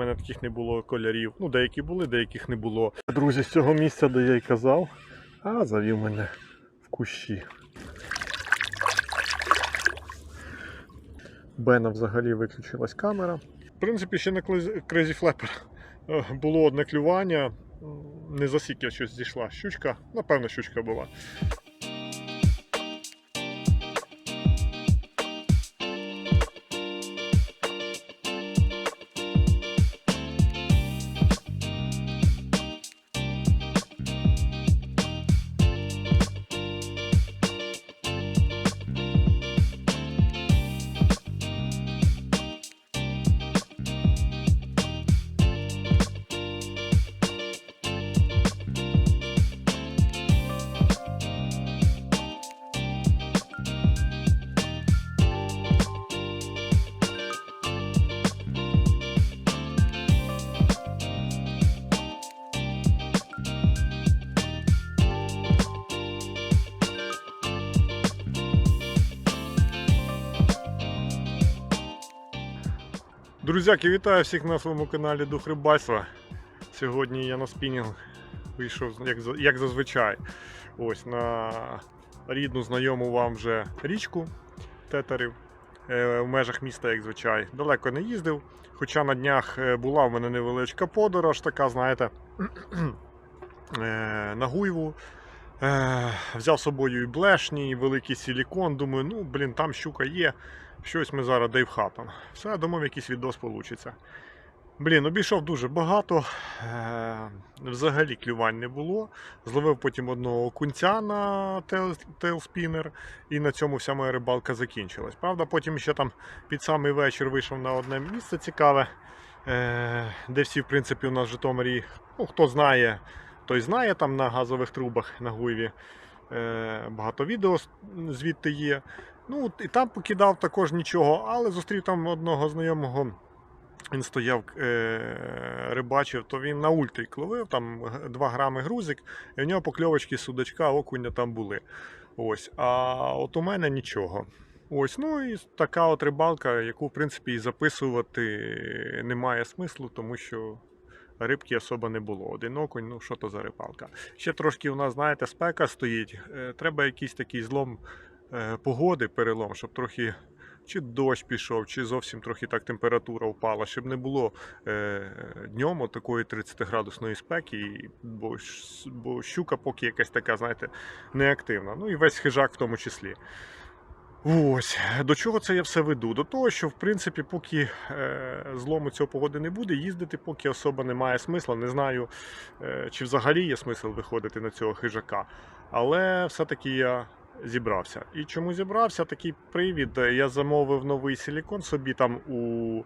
мене таких не було кольорів. Ну, деякі були, деяких не було. Друзі, з цього місця, де я й казав, а завів мене в кущі. Бена взагалі виключилась камера. В принципі, ще на Crazy Flapper е, було одне клювання. Не засік я щось зійшла. Щучка, напевно, щучка була. Друзяки, вітаю всіх на своєму каналі Дух Рибальства. Сьогодні я на спінінг вийшов як, як зазвичай. Ось на рідну знайому вам вже річку Тетерів е, в межах міста, як звичай. Далеко не їздив. Хоча на днях е, була в мене невеличка подорож, така, знаєте, е, на Гуйву. Взяв з собою і блешні, і великий силікон. Думаю, ну блін, там щука є. Щось ми зараз дейвхапом. Все, думав, якийсь відос вийде. Блін, обійшов дуже багато. Е, взагалі клювань не було. Зловив потім одного окунця на тейл- тейлспінер, і на цьому вся моя рибалка закінчилась. Правда, потім ще там під самий вечір вийшов на одне місце цікаве, е, де всі, в принципі, у нас в Житомирі, ну, хто знає, той знає там на газових трубах на Гуйві. Е, багато відео звідти є. Ну, і там покидав також нічого, але зустрів там одного знайомого. Він стояв, е, рибачив, то він на ультрі ловив, там 2 грами грузик, і в нього покльовочки судачка, окуня там були. Ось. А от у мене нічого. Ось, ну і така от рибалка, яку, в принципі, і записувати немає смислу, тому що рибки особо не було. Один окунь, ну що то за рибалка. Ще трошки у нас, знаєте, спека стоїть. Е, Треба якийсь такий злом погоди, перелом, щоб трохи чи дощ пішов, чи зовсім трохи так температура впала, щоб не було е, днем такої 30-градусної спеки, бо, бо щука поки якась така, знаєте, неактивна. Ну і весь хижак в тому числі. Ось до чого це я все веду? До того, що в принципі, поки е, злому цього погоди не буде, їздити, поки особа не має смисла. Не знаю, е, чи взагалі є смисл виходити на цього хижака. Але все-таки я зібрався. І чому зібрався? Такий привід. Я замовив новий силікон собі там у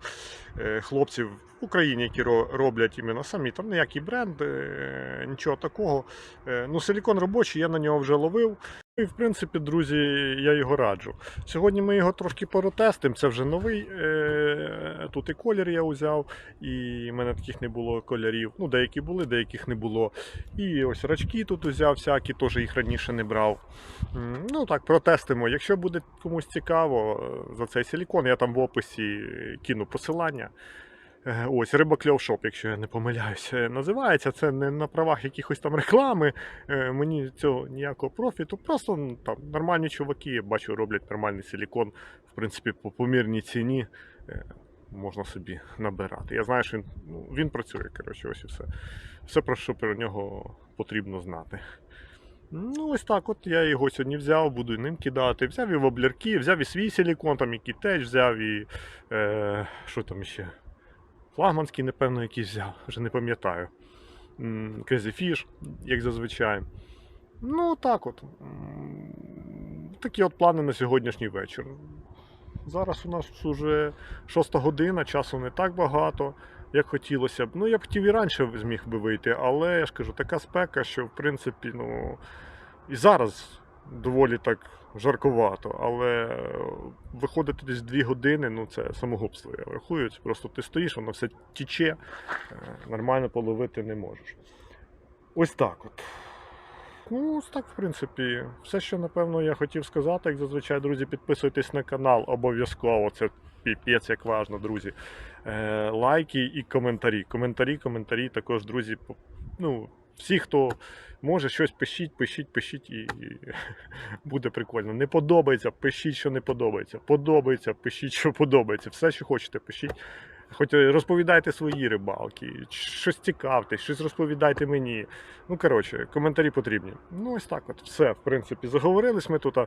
е, хлопців в Україні, які ро- роблять іменно самі. Там ніякий бренд, е, нічого такого. Е, Ну, силікон робочий, я на нього вже ловив. І в принципі, друзі, я його раджу. Сьогодні ми його трошки поротестимо. Це вже новий. е, Тут і колір я узяв, і в мене таких не було кольорів. Ну, деякі були, деяких не було. І ось рачки тут узяв, всякі, теж їх раніше не брав. Ну так, протестимо. Якщо буде комусь цікаво е, за цей силікон, я там в описі кину посилання. Е, Ось рибакльов шоп, якщо я не помиляюся, е, називається. Це не на правах якихось там реклами. Е, Мені цього ніякого профіту. Просто ну, там нормальні чуваки, я бачу, роблять нормальний силікон, в принципі, по помірній ціні. Можна собі набирати. Я знаю, що він, ну, він працює, коротше, ось і все. Все, про що про нього потрібно знати. Ну, ось так от я його сьогодні взяв, буду ним кидати. Взяв і воблерки, взяв і свій силікон, там який теж взяв, і е, що там ще? Флагманський, напевно, якийсь взяв, вже не пам'ятаю. Fish, як зазвичай. Ну, так от. Такі от плани на сьогоднішній вечір. Зараз у нас вже 6 година, часу не так багато, як хотілося б. Ну, я б хотів і раніше зміг би вийти, але я ж кажу, така спека, що в принципі, ну. І зараз доволі так жаркувато, але е, виходити десь 2 години, ну це самогубство, я рахую. Просто ти стоїш, воно все тіче, е, нормально половити не можеш. Ось так от. Ну, ось так, в принципі, все, що напевно я хотів сказати, як зазвичай, друзі, підписуйтесь на канал обов'язково. Це піпець як важно, друзі. Е, лайки і коментарі. Коментарі, коментарі також, друзі. Ну, всі, хто може щось пишіть, пишіть, пишіть і, буде прикольно. Не подобається, пишіть, що не подобається. Подобається, пишіть, що подобається. Все, що хочете, пишіть. Хоч розповідайте свої рибалки, щось цікавте, щось розповідайте мені. Ну, коротше, коментарі потрібні. Ну, ось так от. Все, в принципі, заговорились ми тут. е,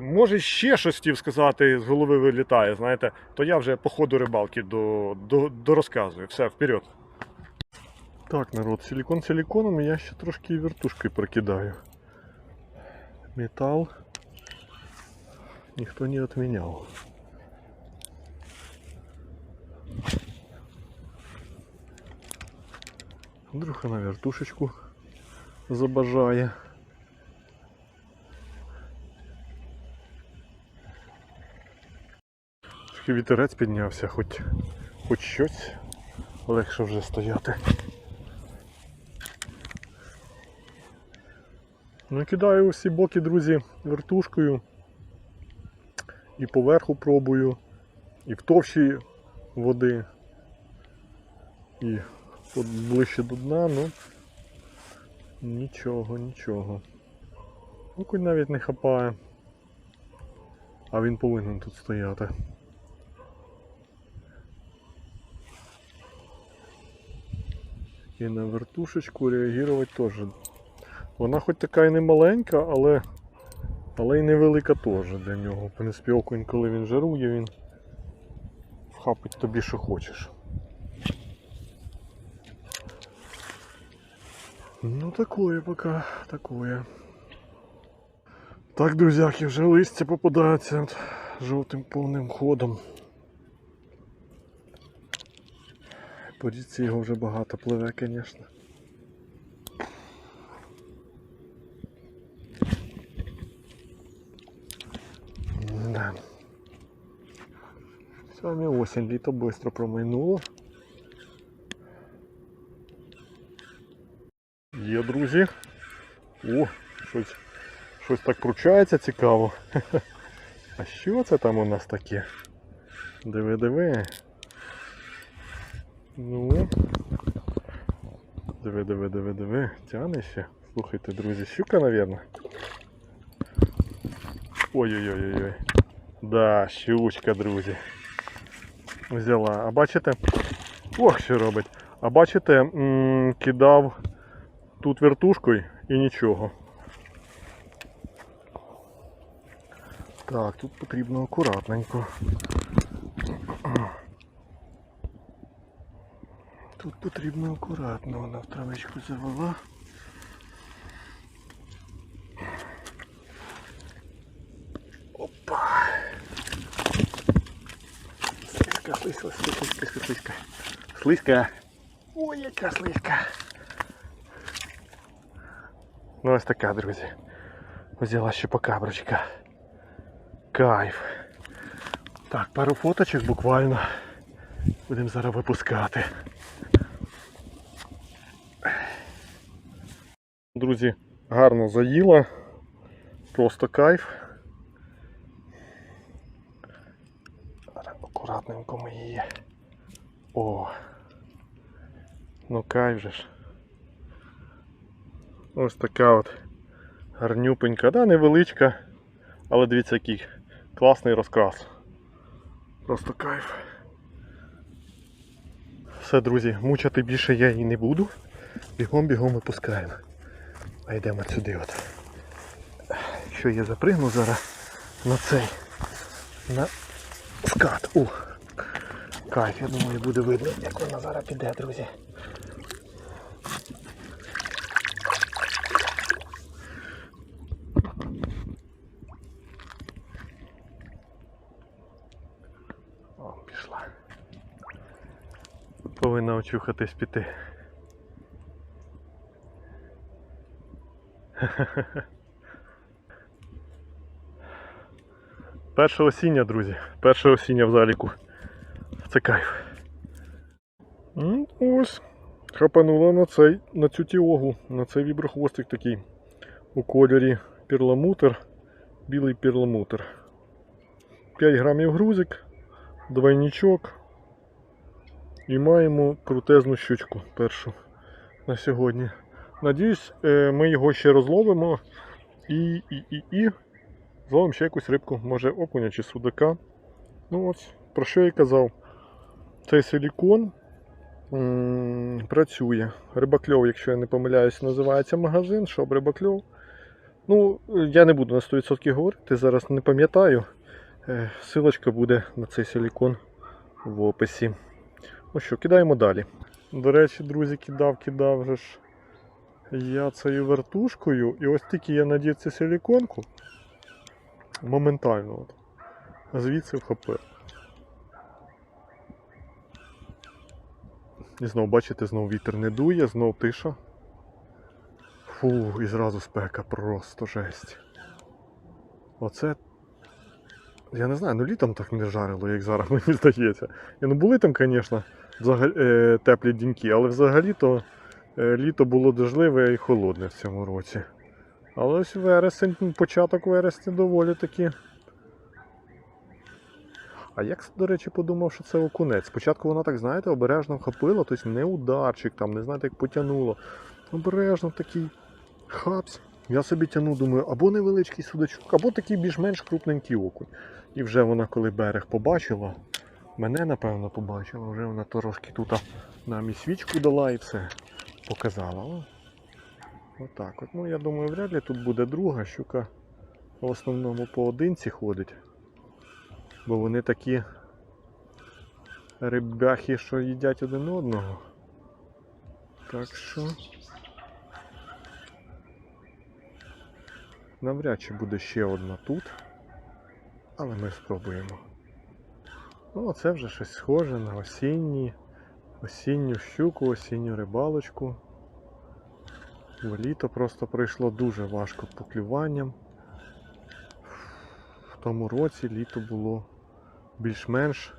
Може, ще щось хотів сказати, з голови вилітає, знаєте, то я вже по ходу рибалки до, до, до розказую. Все, вперед. Так, народ, силикон силиконом, я ще трошки вертушкою прокидаю. Металл ніхто не відміняв. Андрюха на вертушечку забажає. Вітерець піднявся, хоч, хоч щось легше вже стояти. Ну кидаю усі боки, друзі, вертушкою. І поверху пробую, і в товщі води, і ближче до дна, ну нічого, нічого. Окунь навіть не хапає. А він повинен тут стояти. І на вертушечку реагувати теж. Вона хоч така і не маленька, але, але й невелика теж для нього. В принципі, окунь, коли він жарує, він вхапить тобі, що хочеш. Ну такое пока, такое. Так, друзяки, вже листя попадається жовтим повним ходом. По річці його вже багато пливе, звісно. Да. Саме осінь, літо швидко промайнуло. Є, друзі. О, щось, щось так кручається цікаво. А що це там у нас таке? Диви, диви. Ну. Диви, диви, диви, диви. Тяне ще. Слухайте, друзі, щука, навірно. Ой-ой-ой-ой. Да, щучка, друзі. Взяла. А бачите? Ох, що робить. А бачите, кидав тут вертушкою і нічого. Так, тут потрібно акуратненько. Тут потрібно акуратно, вона в травичку завела. Опа! Слизька, слизька, слизька, слизька, слизька. Слизька. Ой, яка слизька. Ну ось така, друзі. Взяла щупакаброчка. Кайф. Так, пару фоточок буквально. Будемо зараз випускати. Друзі, гарно заїла. Просто кайф. Зараз Акуратненько ми її. О. Ну кайф же ж. Ось така от гарнюпенька, да, невеличка, але дивіться, який класний розкрас. Просто кайф. Все, друзі, мучити більше я її не буду. Бігом-бігом випускаємо. А йдемо сюди от. Якщо я запригну зараз на цей на скат. О! Кайф, я думаю, буде видно, як вона зараз піде, друзі. О, пішла. Повинна очухатись піти. Перше осіння, друзі. Перше осіння в заліку. Це кайф. М, Ось. Хапанула на цей, на цю тіогу, на цей віброхвостик такий. У кольорі перламутр, білий перламутр. 5 грамів грузик, двойничок. І маємо крутезну щучку першу на сьогодні. Надіюсь, е, ми його ще розловимо і, і, і, і зловимо ще якусь рибку, може окуня чи судака. Ну ось, про що я казав. Цей силікон працює. Рибакльов, якщо я не помиляюсь, називається магазин, шоп Рибакльов. Ну, я не буду на 100% говорити, зараз не пам'ятаю. Е, Силочка буде на цей силікон в описі. Ну що, кидаємо далі. До речі, друзі, кидав, кидав вже ж я цією вертушкою, і ось тільки я надів цю силіконку, моментально от, звідси вхопив. І знов, бачите, знов вітер не дує, знов тиша. Фу, і зразу спека, просто жесть. Оце. Я не знаю, ну літом так не жарило, як зараз, мені здається. І, ну були там, звісно, е, теплі діньки, але взагалі-то е, літо було дождливе і холодне в цьому році. Але ось вересень, ну, початок вересня доволі таки. А як, до речі, подумав, що це окунець. Спочатку вона так, знаєте, обережно вхопила, тобто не ударчик, там, не знаєте, як потягнуло. Обережно такий хапс. Я собі тяну, думаю, або невеличкий судачок, або такий більш-менш крупненький окунь. І вже вона, коли берег побачила, мене напевно побачила, вже вона трошки тут нам і свічку дала і все показала. Отак от. Ну я думаю, вряд ли тут буде друга щука в основному поодинці ходить. Бо вони такі рибахи, що їдять один одного. Так що. Навряд чи буде ще одна тут. Але ми спробуємо. Ну, це вже щось схоже на осінні, осінню щуку, осінню рибалочку. Літо просто пройшло дуже важко по клюванням. В тому році літо було більш-менш,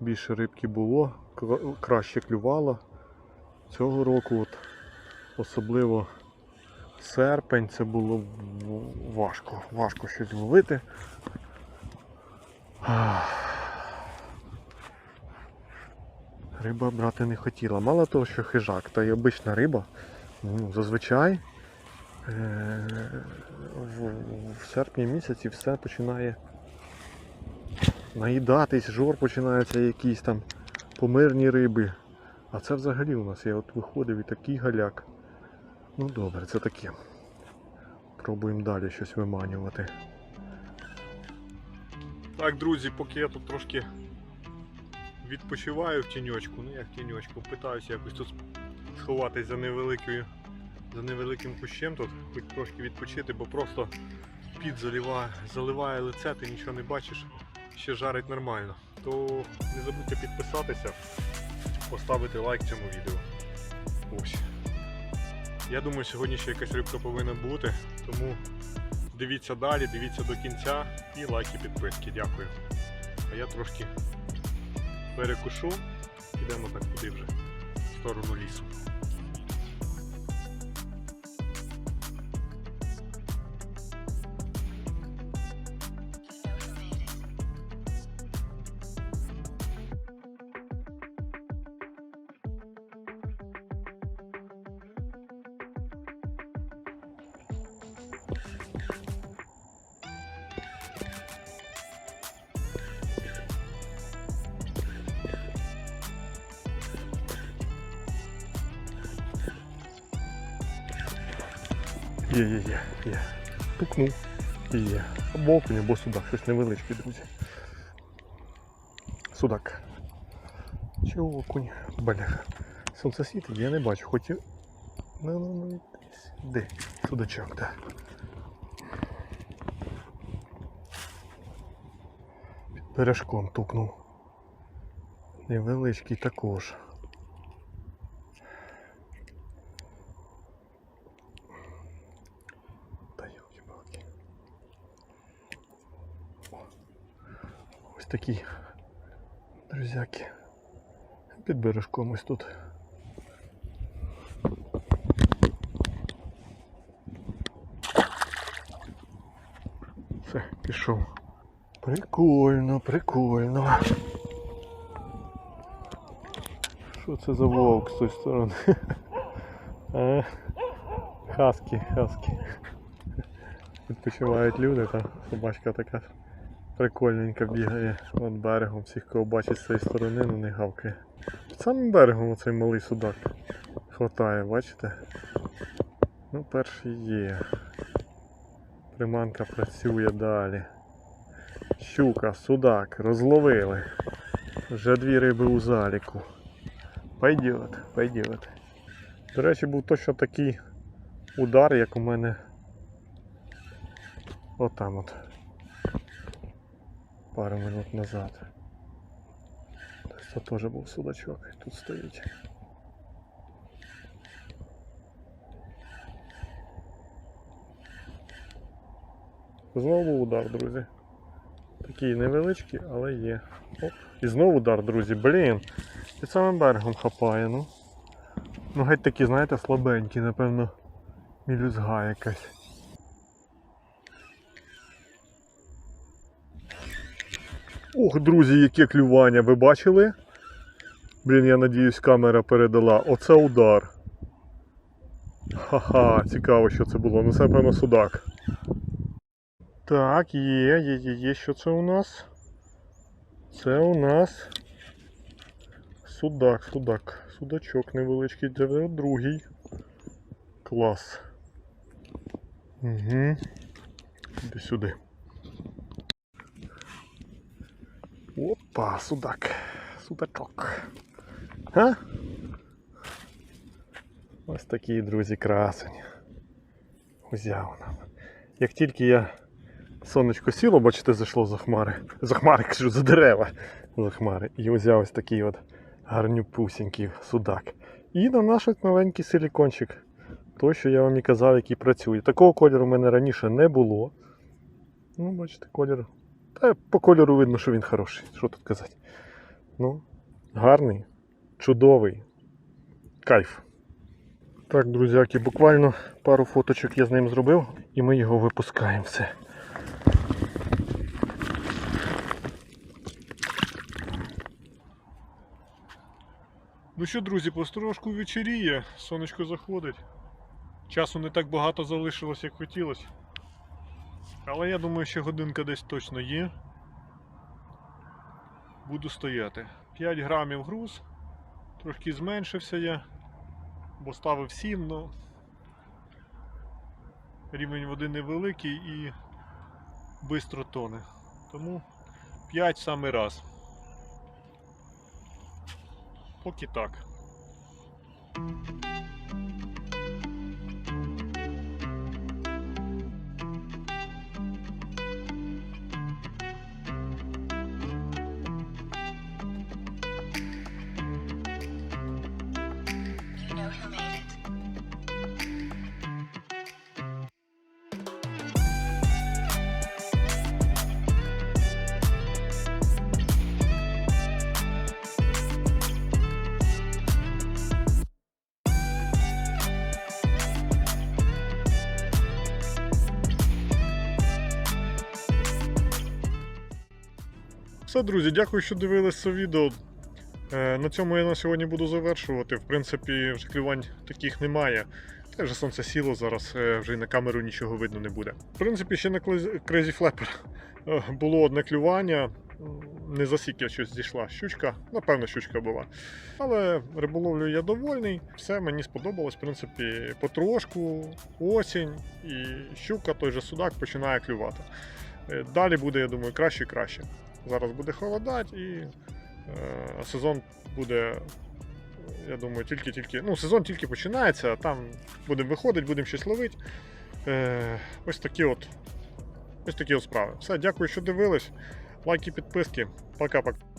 більше рибки було, краще клювало. Цього року от, особливо серпень це було важко, важко щось ловити. Риба брати не хотіла. Мало того, що хижак, та й обична риба. Ну, зазвичай е- в, серпні місяці все починає наїдатись, жор починається якісь там помирні риби. А це взагалі у нас я от виходив і такий галяк. Ну добре, це таке. Пробуємо далі щось виманювати. Так, друзі, поки я тут трошки відпочиваю в тіньочку, ну як тіньочку, питаюся якось тут сховатись за невеликою, за невеликим кущем тут, хоч трошки відпочити, бо просто під заливає, заливає лице, ти нічого не бачиш, ще жарить нормально. То не забудьте підписатися, поставити лайк цьому відео. Ось. Я думаю, сьогодні ще якась рибка повинна бути, тому дивіться далі, дивіться до кінця і лайки, підписки. Дякую. А я трошки перекушу, ідемо так туди вже, в сторону лісу. Є, є, є, є. Пукнув. Є. Або окунь, або судак. Щось невеличке, друзі. Судак. Чи окунь? Бляха. Сонце світить, я не бачу, хоч і. Ну, ну, ну. Де? Судачок, так. Під бережком тукнув. Невеличкий також. Такі друзяки. Під бережком ось тут. Все, пішов. Прикольно, прикольно. Що це за вовк з тої сторони? А, Хаскі, хаскі. Відпочивають люди, там собачка така прикольненька бігає от берегом. Всіх, кого бачить з цієї сторони, ну не гавкає. Під самим берегом оцей малий судак. Хватає, бачите? Ну, перший є. Приманка працює далі. Щука, судак, розловили. Вже дві риби у заліку. Пойдет, пойдет. До речі, був точно такий удар, як у мене отам от. Пару минут назад. Це теж був судачок, тут стоїть. Знову удар, друзі. Такий невеличкий, але є. Оп. І знову удар, друзі. Блін. Під самим берегом хапає, ну. Ну геть такі, знаєте, слабенькі, напевно, мілюзга якась. Ох, друзі, яке клювання, ви бачили? Блін, я надіюсь, камера передала. Оце удар. Ха-ха, цікаво, що це було. Ну це, напевно, судак. Так, є, є, є, є. Що це у нас? Це у нас судак, судак. Судачок невеличкий, вже другий. Клас. Угу. Іди сюди. Опа, судак. Судачок. А? Ось такий, друзі, красень. Узяв нам. Як тільки я сонечко сіло, бачите, зайшло за хмари. За хмари, кажу, за дерева. За хмари. І узяв ось такий от гарнюпусінький судак. І на наш новенький силікончик. Той, що я вам і казав, який працює. Такого кольору в мене раніше не було. Ну, бачите, колір. Та по кольору видно, що він хороший. Що тут казати? Ну, гарний, чудовий. Кайф. Так, друзяки, буквально пару фоточок я з ним зробив і ми його випускаємо все. Ну що, друзі, построшку вечеріє, сонечко заходить. Часу не так багато залишилось, як хотілося. Але я думаю, що годинка десь точно є. Буду стояти. 5 грамів груз. Трошки зменшився я, бо ставив 7, но рівень води невеликий і швидко тоне. Тому 5 саме раз. Поки так. Все, друзі, дякую, що дивились це відео. Е, На цьому я на сьогодні буду завершувати. В принципі, вже клювань таких немає. Та вже сонце сіло, зараз е, вже й на камеру нічого видно не буде. В принципі, ще на Crazy Flapper е, було одне клювання. Не засік я щось зійшла щучка, напевно, щучка була. Але риболовлю я довольний. Все мені сподобалось. В принципі, потрошку, осінь і щука, той же судак починає клювати. Далі буде, я думаю, краще і краще. Зараз буде холодати і е, сезон буде, я думаю, тільки-тільки. Ну, сезон тільки починається, там будемо виходити, будемо щось ловити. Е, ось такі от. Ось такі от справи. Все, дякую, що дивились. Лайки, підписки. Пока-пока.